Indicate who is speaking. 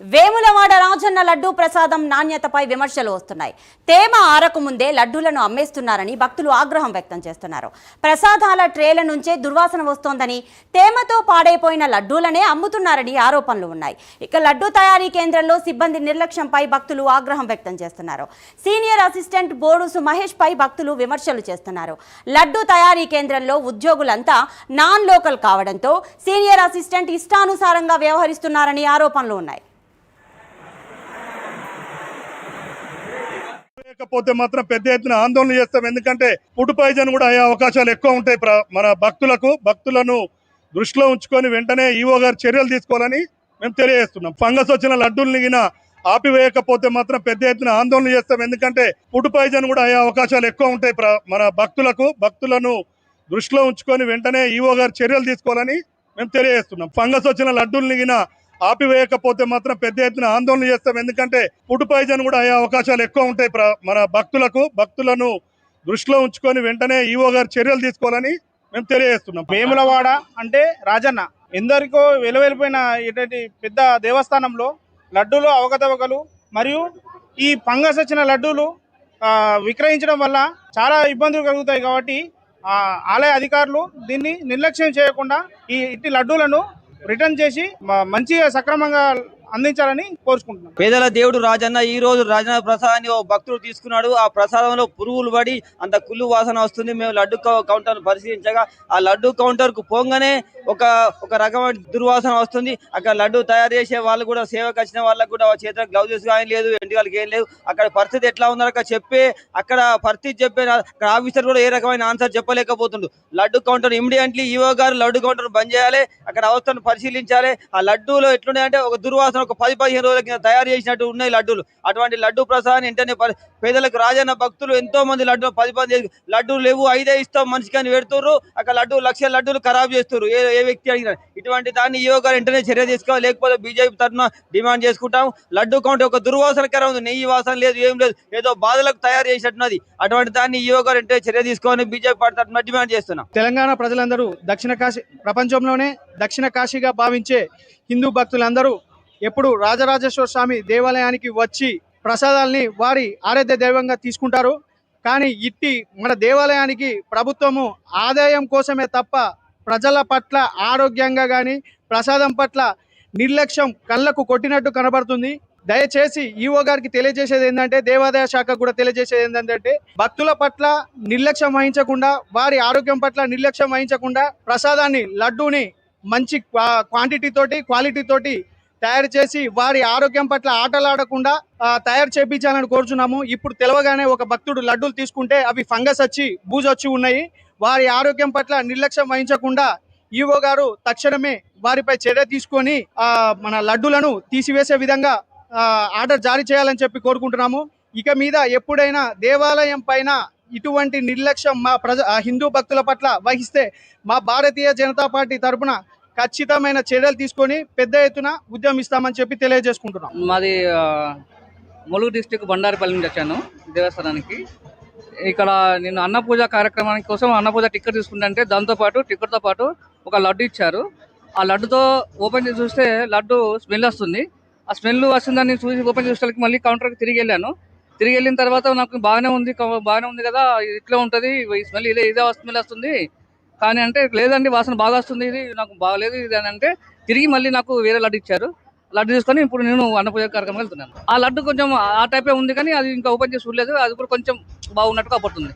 Speaker 1: వేములవాడ రాజన్న లడ్డూ ప్రసాదం నాణ్యతపై విమర్శలు వస్తున్నాయి. తేమ ఆరకు ముందే లడ్డూలను అమ్మేస్తున్నారని భక్తులు ఆగ్రహం వ్యక్తం చేస్తున్నారు. ప్రసాదాల ట్రేల నుంచే దుర్వాసన వస్తోందని తేమతో పాడైపోయిన లడ్డూలనే అమ్ముతున్నారని ఆరోపణలు ఉన్నాయి. ఇక లడ్డూ తయారీ కేంద్రంలో సిబ్బంది నిర్లక్ష్యంపై భక్తులు ఆగ్రహం వ్యక్తం చేస్తున్నారు. సీనియర్ అసిస్టెంట్ బోడుసు మహేష్ పై భక్తులు విమర్శలు చేస్తున్నారు. లడ్డూ తయారీ కేంద్రంలో ఉద్యోగులంతా నాన్ లోకల్ కావడంతో సీనియర్ అసిస్టెంట్ ఇష్టానుసారంగా వ్యవహరిస్తున్నారని ఆరోపణలు ఉన్నాయి.
Speaker 2: లేకపోతే మాత్రం పెద్ద ఎత్తున ఆందోళన చేస్తాం. ఎందుకంటే ఫుడ్ పాయిజన్ కూడా అయ్యే అవకాశాలు ఎక్కువ ఉంటాయి ప్ర- మన భక్తులకు. భక్తులను దృష్టిలో ఉంచుకొని వెంటనే ఈవో గారు చర్యలు తీసుకోవాలని మేము తెలియజేస్తున్నాం. ఫంగస్ వచ్చిన లడ్డూల్ని గిన ఆపివేయకపోతే మాత్రం పెద్ద ఎత్తున ఆందోళన చేస్తాం. ఎందుకంటే ఫుడ్ పాయిజన్ కూడా అయ్యే అవకాశాలు ఎక్కువ ఉంటాయి ప్ర- మన భక్తులకు. భక్తులను దృష్టిలో ఉంచుకొని వెంటనే ఈవో గారు చర్యలు తీసుకోవాలని మేము తెలియజేస్తున్నాం. ఫంగస్ వచ్చిన లడ్డూల్ని గిన ఆపివేయకపోతే మాత్రం పెద్ద ఎత్తున ఆందోళన చేస్తాం. ఎందుకంటే ఫుడ్ పాయిజన్ కూడా అయ్యే అవకాశాలు ఎక్కువ ఉంటాయి. ప్ర- మన భక్తులకు భక్తులను దృష్టిలో ఉంచుకొని వెంటనే ఈవో గారు చర్యలు తీసుకోవాలని మేము తెలియజేస్తున్నాం.
Speaker 3: వేములవాడ అంటే రాజన్న ఎందరికో వెలువెలిపోయిన ఇటువంటి పెద్ద దేవస్థానంలో లడ్డూలు అవకతవకలు మరియు ఈ ఫంగస్ వచ్చిన లడ్డూలు విక్రయించడం వల్ల చాలా ఇబ్బందులు కలుగుతాయి కాబట్టి ఆలయ అధికారులు దీన్ని నిర్లక్ష్యం చేయకుండా ఈ ఇట్టి లడ్డూలను రిటర్న్ చేసి మంచిగా సక్రమంగా అందించాలని కోరుకుంటున్నాను
Speaker 4: పేదల దేవుడు రాజన్న ఈ రోజు రాజన్న ప్రసాదాన్ని ఓ భక్తుడు తీసుకున్నాడు. ఆ ప్రసాదంలో పురుగులు పడి అంత కుళ్ళు వాసన వస్తుంది. మేము లడ్డు కౌంటర్ పరిశీలించగా ఆ లడ్డు కౌంటర్కు పోగానే ఒక ఒక రకమైన దుర్వాసన వస్తుంది. అక్కడ లడ్డు తయారు చేసే వాళ్ళు కూడా సేవకు వచ్చిన వాళ్ళకి కూడా చేతిలో గ్లౌజెస్ కానీ లేదు ఎంటికలకి ఏం లేదు. అక్కడ పరిస్థితి ఎట్లా ఉందో అక్కడ చెప్పే అక్కడ పరిస్థితి చెప్పే అక్కడ ఆఫీసర్ కూడా ఏ రకమైన ఆన్సర్ చెప్పలేకపోతుండు. లడ్డు కౌంటర్ ఇమీడియట్లీ ఈవో గారు లడ్డు కౌంటర్ బంద్ చేయాలి. అక్కడ అవస్థను పరిశీలించాలి. ఆ లడ్డూలో ఎట్లున్నాయంటే ఒక దుర్వాసన ఒక పది పదిహేను రోజుల కింద తయారు చేసినట్టు ఉన్నాయి లడ్డూలు. అటువంటి లడ్డు ప్రసాదాన్ని వెంటనే పేదలకు రాజన్న భక్తులు ఎంతో మంది లడ్డు పది పది లడ్డూలు లేవు. ఐదే ఇస్తాం మనిషికి అని పెడుతుర్రు. అక్కడ లడ్డు లక్షల లడ్డూలు ఖరాబ్ చేస్తున్నారు ఏ ఏ వ్యక్తి అడిగినా ఇటువంటి దాన్ని ఈవో గారు వెంటనే చర్య తీసుకోవాలి. లేకపోతే బీజేపీ తరఫున డిమాండ్ చేసుకుంటాం లడ్డు కౌంట్ ఒక దుర్వాసనకరం ఉంది. నెయ్యి వాసన లేదు ఏం లేదు. ఏదో బాధలకు తయారు చేసినట్టున్నది. అటువంటి దాన్ని ఈవో గారు వెంటనే చర్య తీసుకోవాలని బీజేపీ పార్టీ తరఫున డిమాండ్ చేస్తున్నాం.
Speaker 3: తెలంగాణ ప్రజలందరూ దక్షిణ కాశీ ప్రపంచంలోనే దక్షిణ కాశీగా భావించే హిందూ భక్తులందరూ ఎప్పుడు రాజరాజేశ్వర స్వామి దేవాలయానికి వచ్చి ప్రసాదాల్ని వారి ఆరాధ్య దైవంగా తీసుకుంటారు. కానీ ఇట్టి మన దేవాలయానికి ప్రభుత్వము ఆదాయం కోసమే తప్ప ప్రజల పట్ల ఆరోగ్యంగా కానీ ప్రసాదం పట్ల నిర్లక్ష్యం కళ్ళకు కొట్టినట్టు కనబడుతుంది. దయచేసి ఈఓ గారికి తెలియజేసేది ఏంటంటే దేవాదాయ శాఖ కూడా తెలియజేసేది ఏంటంటే భక్తుల పట్ల నిర్లక్ష్యం వహించకుండా వారి ఆరోగ్యం పట్ల నిర్లక్ష్యం వహించకుండా ప్రసాదాన్ని లడ్డూని మంచి క్వా- క్వాంటిటీ తోటి క్వాలిటీ తోటి తయారు చేసి వారి ఆరోగ్యం పట్ల ఆటలాడకుండా తయారు చేయించాలని కోరుచున్నాము. ఇప్పుడు తెలవగానే ఒక భక్తుడు లడ్డూలు తీసుకుంటే అవి ఫంగస్ వచ్చి బూజు వచ్చి ఉన్నాయి. వారి ఆరోగ్యం పట్ల నిర్లక్ష్యం వహించకుండా ఈవో గారు తక్షణమే వారిపై చర్య తీసుకొని మన లడ్డూలను తీసివేసే విధంగా ఆర్డర్ జారీ చేయాలని చెప్పి కోరుకుంటున్నాము. ఇక మీద ఎప్పుడైనా దేవాలయం పైన ఇటువంటి నిర్లక్ష్యం మా ప్రజ హిందూ భక్తుల పట్ల వహిస్తే మా భారతీయ జనతా పార్టీ తరపున ఖచ్చితమైన చర్యలు తీసుకొని పెద్ద ఎత్తున ఉద్యమిస్తామని చెప్పి తెలియజేసుకుంటున్నాం.
Speaker 5: మాది ములుగు డిస్టిక్ బండారిపల్లి నుంచి వచ్చాను దేవస్థానానికి. ఇక్కడ నేను అన్నపూజ కార్యక్రమానికి కోసం అన్నపూజ టికెట్ తీసుకుంటే దాంతోపాటు టికెట్తో పాటు ఒక లడ్డు ఇచ్చారు. ఆ లడ్డుతో ఓపెన్ చేసి చూస్తే లడ్డు స్మెల్ వస్తుంది. ఆ స్మెల్ వస్తుందని చూసి ఓపెన్ చేసేకి మళ్ళీ కౌంటర్కి తిరిగి వెళ్ళాను. తిరిగి వెళ్ళిన తర్వాత నాకు బాగానే ఉంది బాగానే ఉంది కదా ఇట్లా ఉంటుంది ఈ స్మెల్ ఇదే ఇదే స్మెల్ వస్తుంది. కానీ అంటే లేదండి వాసన బాగా వస్తుంది ఇది నాకు బాగలేదు ఇది అని అంటే తిరిగి మళ్ళీ నాకు వేరే లడ్డు ఇచ్చారు. లడ్డు తీసుకొని ఇప్పుడు నేను అన్నపూజ కార్యక్రమం వెళ్తున్నాను. ఆ లడ్డు కొంచెం ఆ టైపే ఉంది కానీ అది ఇంకా ఓపెన్ చేసి చూడలేదు అది కూడా కొంచెం బాగున్నట్టుగా పడుతుంది.